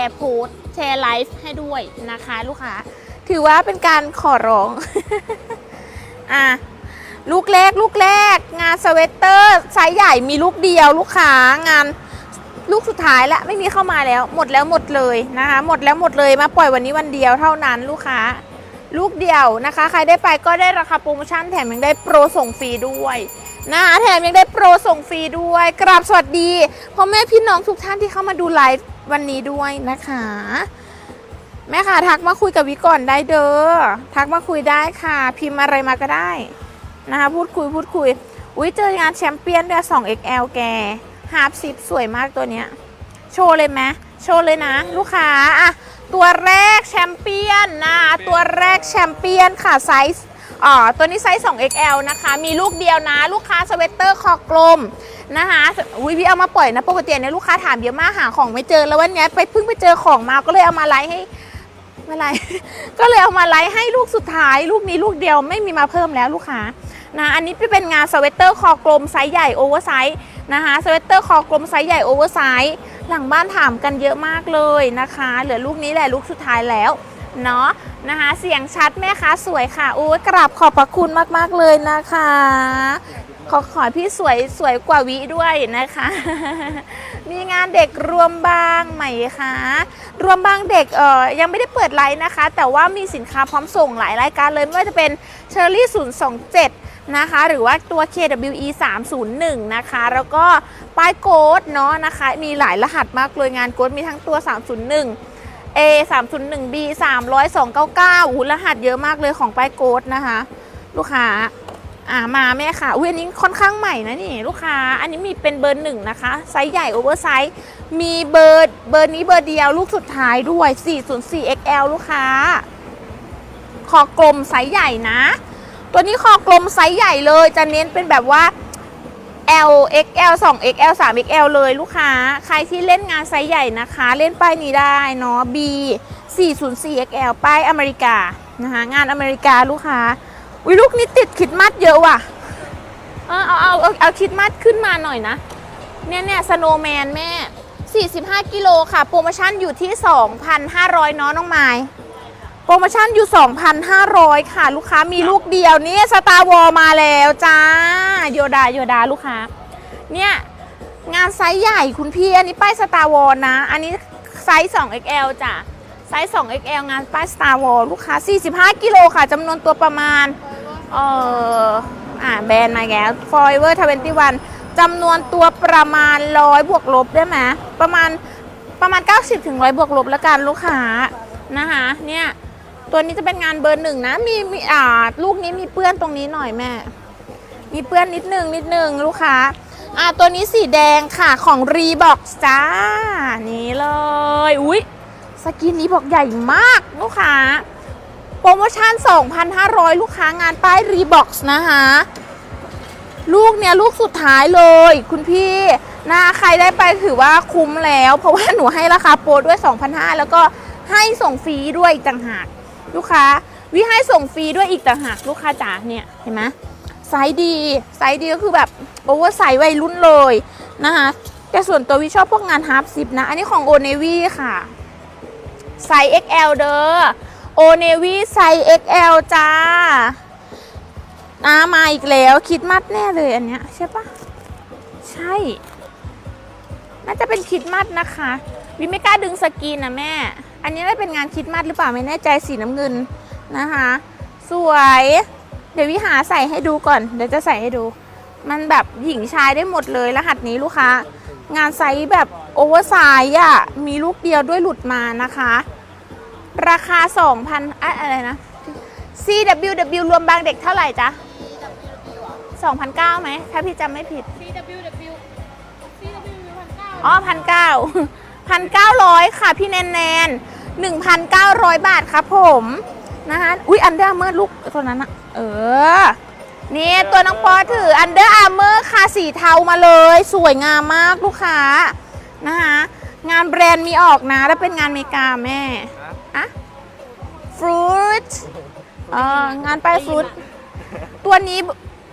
แชร์โพสแชร์ไลฟ์ให้ด้วยนะคะลูกค้า ถือว่าเป็นการขอร้อง อะ ลูกแรกลูกแรก งานสเวตเตอร์ไซส์ใหญ่มีลูกเดียวลูกค้างานลูกสุดท้ายแล้วไม่มีเข้ามาแล้ว หมดแล้วหมดเลยนะคะ หมดแล้วหมดเลยมาปล่อยวันนี้วันเดียวเท่านั้นลูกค้า ลูกเดียวนะคะ ใครได้ไปก็ได้ราคาโปรโมชั่นแถมยังได้โปรส่งฟรีด้วยนะคะแถมยังได้โปรส่งฟรีด้วยกราบสวัสดีพ่อแม่พี่น้องทุกท่านที่เข้ามาดูไลฟ์ วันนี้ด้วยนะคะ แม่ค่ะทักมาคุยกับวิก่อนได้เด้อทักมาคุยได้ค่ะ พิมพ์อะไรมาก็ได้นะคะพูดคุยพูดคุยอุ้ยเจองานแชมเปี้ยนด้วย 2XL แกฮาร์ปซิปสวยมากตัวเนี้ย โชว์เลยไหมโชว์เลยนะ ลูกค้าอะตัวแรกแชมเปี้ยนนะ ตัวแรกแชมเปี้ยนค่ะไซส์ อ๋อตัวนี้ไซส์ 2XL นะคะ มีลูกเดียวนะ ลูกค้าสเวตเตอร์คอกลมนะคะอุ้ยพี่เอามาปล่อยนะปกติเนี่ยลูกค้าถามเยอะมากหาของไม่เจอแล้ววันนี้ไปเพิ่งไปเจอของมาก็เลยเอามาไลฟ์ให้ไม่ไรก็เลยเอามาไลฟ์ให้ลูกสุดท้าย ลูกนี้ลูกเดียวไม่มีมาเพิ่มแล้วลูกค้านะอันนี้เป็นงานสเวตเตอร์คอกลมไซส์ใหญ่โอเวอร์ไซส์นะคะสเวตเตอร์คอกลมไซส์ใหญ่โอเวอร์ไซส์หลังบ้านถามกันเยอะมากเลยนะคะ เหลือลูกนี้แหละลูกสุดท้ายแล้ว เนาะนะคะ เสียงชัดแม่ค้าสวยค่ะโอ้ยกราบขอบพระคุณมาก ๆ เลยนะคะ ขอขอพี่สวยสวยกว่าวิด้วยนะคะ มีงานเด็กรวมบ้างไหมคะ รวมบ้างเด็กเอ่อยังไม่ได้เปิดไลน์นะคะ แต่ว่ามีสินค้าพร้อมส่งหลายรายการเลยไม่ว่าจะเป็นเชอร์รี่027นะคะ หรือว่าตัว KWE 301 นะคะ แล้วก็ป้ายโกดเนาะนะคะ มีหลายรหัสมากเลยงานโกดมีทั้งตัว 301 A 301 B 3 0 299อู้รหัสเยอะมากเลยของป้ายโกดนะคะ ลูกค้าอ่ามาแม่ค่ะอุ้ยอันนี้ค่อนข้างใหม่นะนี่ลูกค้า อันนี้มีเป็นเบอร์หนึ่งนะคะ ไซส์ใหญ่โอเวอร์ไซส์มีเบอร์เบอร์นี้เบอร์เดียวลูกสุดท้ายด้วย 404 XL ลูกค้า คอกลมไซส์ใหญ่นะ ตัวนี้คอกลมไซส์ใหญ่เลยจะเน้นเป็นแบบว่า L XL 2 XL 3 XL เลยลูกค้า ใครที่เล่นงานไซส์ใหญ่นะคะ เล่นป้ายนี้ได้เนาะ B 404 XL ป้ายอเมริกานะคะงานอเมริกาลูกค้าอุ้ยลูกนี้ติดคิดมัดเยอะว่ะ เออเอาเอาเอาเอาคิดมัดขึ้นมาหน่อยนะ เนี่ยเนี่ยสโนแมนแม่ 45 กิโลค่ะ โปรโมชั่นอยู่ที่ 2,500เนาะน้องไม้ โปรโมชั่นอยู่ 2,500 ค่ะ ลูกค้ามีลูกเดียวนี่สตาร์วอลมาแล้วจ้า โยดาโยดาลูกค้า เนี่ยงานไซส์ใหญ่คุณพี่ อันนี้ป้ายสตาร์วอลนะ อันนี้ไซส์ 2XL จ้ะไซส์ 2XL งานป้าย Star Wars ลูกค้า 45 กิโลค่ะจำนวนตัวประมาณ เอ่อ อ่าแบรนด์มาแก Forever 21จำนวนตัวประมาณ 100 บวกลบได้ไหมประมาณประมาณ 90ถึง100 บวกลบแล้วกันลูกค้านะคะเนี่ย ตัวนี้จะเป็นงานเบอร์หนึ่งนะมีมีอ่าลูกนี้มีเปื้อนตรงนี้หน่อยแม่ มีเปื้อนนิดนึงนิดนึงลูกค้าอ่าตัวนี้สีแดงค่ะของ Reebok จ้านี่เลยอุ๊ยสกินนี้บอกใหญ่มากลูกค้าโปรโมชั่น 2,500 ลูกค้างานป้าย Reebox นะคะลูกเนี้ยลูกสุดท้ายเลย คุณพี่นะใครได้ไปถือว่าคุ้มแล้ว เพราะว่าหนูให้ราคาโปรด้วย 2,500 แล้วก็ให้ส่งฟรีด้วยอีกต่างหาก ลูกค้าวิให้ส่งฟรีด้วยอีกต่างหากลูกค้าจ๋าเนี่ยเห็นไหมไซส์ดีไซส์ดีก็คือแบบโอเวอร์ไซส์วัยรุ่นเลยนะคะแต่ส่วนตัววิชอบพวกงานฮาร์ปซิปนะ อันนี้ของโอเนวี่ค่ะ ไซส์ XL เด้อโอเนวี่ไซส์ XL จ้าอามาอีกแล้วคิดมัดแน่เลยอันเนี้ยใช่ปะใช่ น่าจะเป็นคิดมัดนะคะ วิไม่กล้าดึงสกรีนนะแม่ อันนี้ได้เป็นงานคิดมัดหรือเปล่าไม่แน่ใจสีน้ำเงินนะคะ สวย เดี๋ยววิหาใส่ให้ดูก่อน เดี๋ยวจะใส่ให้ดู มันแบบหญิงชายได้หมดเลยรหัสนี้ลูกค้า งานไซส์แบบโอเวอร์ไซส์อะมีลูกเดียวด้วยหลุดมานะคะ ราคา 2,000อะอะไรนะ CWW รวมบางเด็กเท่าไหร่จ๊ะ2,009ไหมถ้าพี่จำไม่ผิด CWW CWW พันเก้าอ๋อพั นเก้าพันเก้าร้อยค่ะพี่แนนแนนหนึ่งพันเก้าร้อยบาทครับผมนะคะอุ้ยอันเดอร์อาร์เมอร์ลูกตัวนั้นอะเออ นี่ตัวน้องปอถืออันเดอร์อาร์เมอร์ค่ะสีเทามาเลย สวยงามมากลูกค้านะคะงานแบรนด์มีออกนะแล้วเป็นงานอเมริกาแม่อะฟรุตเอองานป้ายฟรุตตัวนี้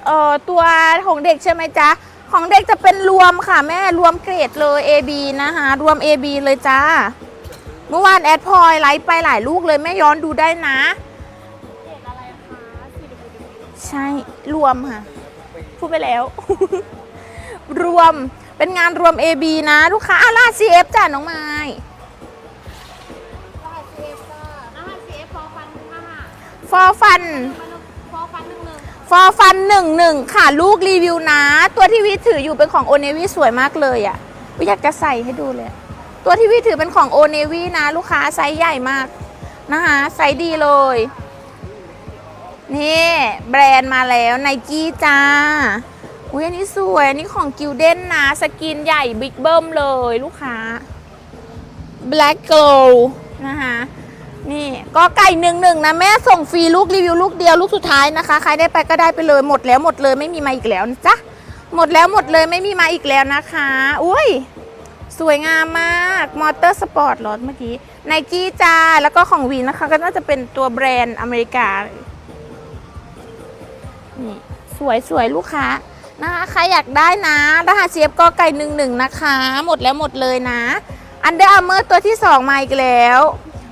เอ่อตัวของเด็กใช่ไหมจ๊ะ ของเด็กจะเป็นรวมค่ะแม่รวมเกรดเลย AB นะคะ รวม AB เลยจ้า เมื่อวานแอดพลอยไลฟ์ไปหลายลูกเลยแม่ย้อนดูได้นะเพจอะไรคะ CWW ใช่ รวมค่ะ พูดไปแล้ว รวมเป็นงานรวม AB นะลูกค้าอาล่า CF จ้ะน้องไม้รหัส CF ค่ะรหัส CF ฟอฟัน ฟอร์ฟันหนึ่งหนึ่งค่ะ ลูกรีวิวนะ ตัวที่วิถืออยู่เป็นของโอเนวีสวยมากเลยอะ่ะวิอยากจะใส่ให้ดูเลย ตัวที่วิถือเป็นของโอเนวีนะ ลูกค้าไซส์ใหญ่มากนะคะไซส์ดีเลย นี่แบรนด์มาแล้วไนกี้จ้าอุ้ยอันนี้สวย อันนี้ของกิลเด้นนะ สกินใหญ่บิ๊กเบิ้มเลยลูกค้า Black Girl นะคะ ก็ไก่หนึ่งหนึ่งนะแม่ส่งฟรีลูกรีวิวลูกเดียวลูกสุดท้ายนะคะ ใครได้ไปก็ได้ไปเลยหมดแล้วหมดเลยไม่มีมาอีกแล้วนะจ๊ะหมดแล้วหมดเลยไม่มีมาอีกแล้วนะคะอุ้ยสวยงามมากมอเตอร์สปอร์ตรถเมื่อกี้ไนกี้จ้าแล้วก็ของวีนะคะ ก็น่าจะเป็นตัวแบรนด์อเมริกานี่สวยสวยลูกค้านะคะใครอยากได้นะรหัสเชียบก็ไก่หนึ่งหนึ่งนะคะ หมดแล้วหมดเลยนะอันเดอร์อาร์เมอร์ตัวที่ 2 มาอีกแล้ว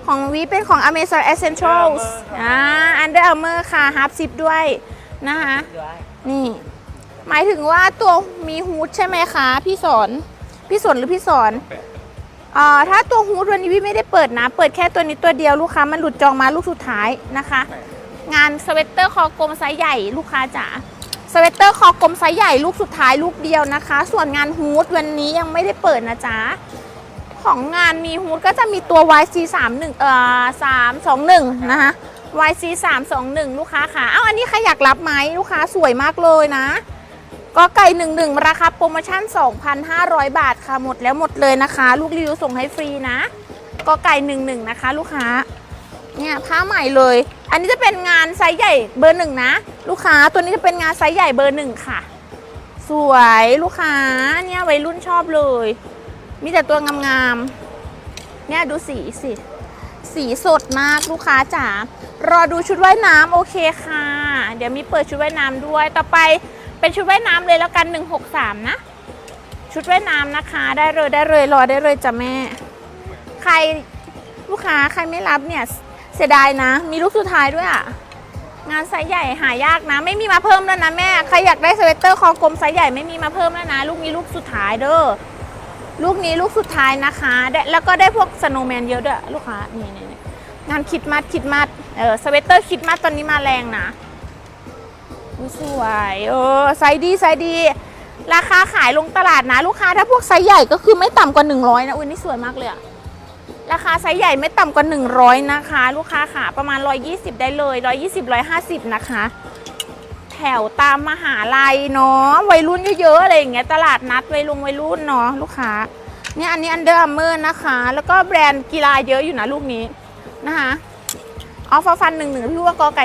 ของวีเป็นของ Amazon Essentials อ่าอันเดอร์อาร์เมอร์ค่ะฮาร์ปซิปด้วยนะคะ นี่ หมายถึงว่าตัวมีฮูดใช่ไหมคะ พี่สอน พี่สนหรือพี่สอนอ่าถ้าตัวฮูดวันนี้พี่ไม่ได้เปิดนะ เปิดแค่ตัวนี้ตัวเดียวลูกค้ามันหลุดจองมาลูกสุดท้ายนะคะ งานสเวตเตอร์คอกลมไซส์ใหญ่ลูกค้าจ๋าสเวตเตอร์คอกลมไซส์ใหญ่ลูกสุดท้ายลูกเดียวนะคะ ส่วนงานฮูดวันนี้ยังไม่ได้เปิดนะจ๊ะ ของงานมีฮูดก็จะมีตัว YC 3 1เอ่อ321 นะคะ YC 321 ลูกค้าค่ะเอ้าอันนี้ใครอยากรับไหมลูกค้าสวยมากเลยนะก็ไก่11 ราคาโปรโมชั่น 2,500 บาทค่ะหมดแล้วหมดเลยนะคะ ลูกรีวิวส่งให้ฟรีนะก็ไก่11 นะคะ ลูกค้าเนี่ยผ้าใหม่เลย อันนี้จะเป็นงานไซส์ใหญ่เบอร์หนึ่งนะ ลูกค้าตัวนี้จะเป็นงานไซส์ใหญ่เบอร์หนึ่งค่ะ สวยลูกค้าเนี่ยวัยรุ่นชอบเลย มีแต่ตัวงามๆ เนี่ยดูสีสิ สีสดมากลูกค้าจ๋า รอดูชุดว่ายน้ำโอเคค่ะ เดี๋ยวมีเปิดชุดว่ายน้ำด้วย ต่อไปเป็นชุดว่ายน้ำเลยแล้วกัน 163 นะ ชุดว่ายน้ำนะคะ ได้เลยได้เลยรอได้เลยจ้ะแม่ ใครลูกค้าใครไม่รับเนี่ยเสียดายนะ มีลูกสุดท้ายด้วยอะงานไซส์ใหญ่หายากนะ ไม่มีมาเพิ่มแล้วนะแม่ ใครอยากได้สเวตเตอร์คอกลมไซส์ใหญ่ไม่มีมาเพิ่มแล้วนะ ลูกนี้ลูกสุดท้ายเด้อ ลูกนี้ลูกสุดท้ายนะคะแล้วก็ได้พวกสโนแมนเยอะด้วยลูกค้านี่นี่งานคิดมัดคิดมัดเออสเวตเตอร์คิดมัดตอนนี้มาแรงนะสวยเออไซดีไซดี ราคาขายลงตลาดนะ ลูกค้าถ้าพวกไซส์ใหญ่ก็คือไม่ต่ำกว่า 100 นะอุ้ยนี่สวยมากเลยอะราคาไซส์ใหญ่ไม่ต่ำกว่า 100 นะคะ ลูกค้าค่ะประมาณ 120 ได้เลย 120 150 นะคะ แถวตามมหาลัยเนาะวัยรุ่นเยอะๆอะไรอย่างเงี้ยตลาดนัดวัยรุ่นวัยรุ่นเนาะลูกค้าเนี่ยอันนี้อันเดอร์อาร์เมอร์นะคะ แล้วก็แบรนด์กีฬาเยอะอยู่นะลูกนี้นะคะออฟฟันหนึ่งหนึ่งพี่ว่ากอไก่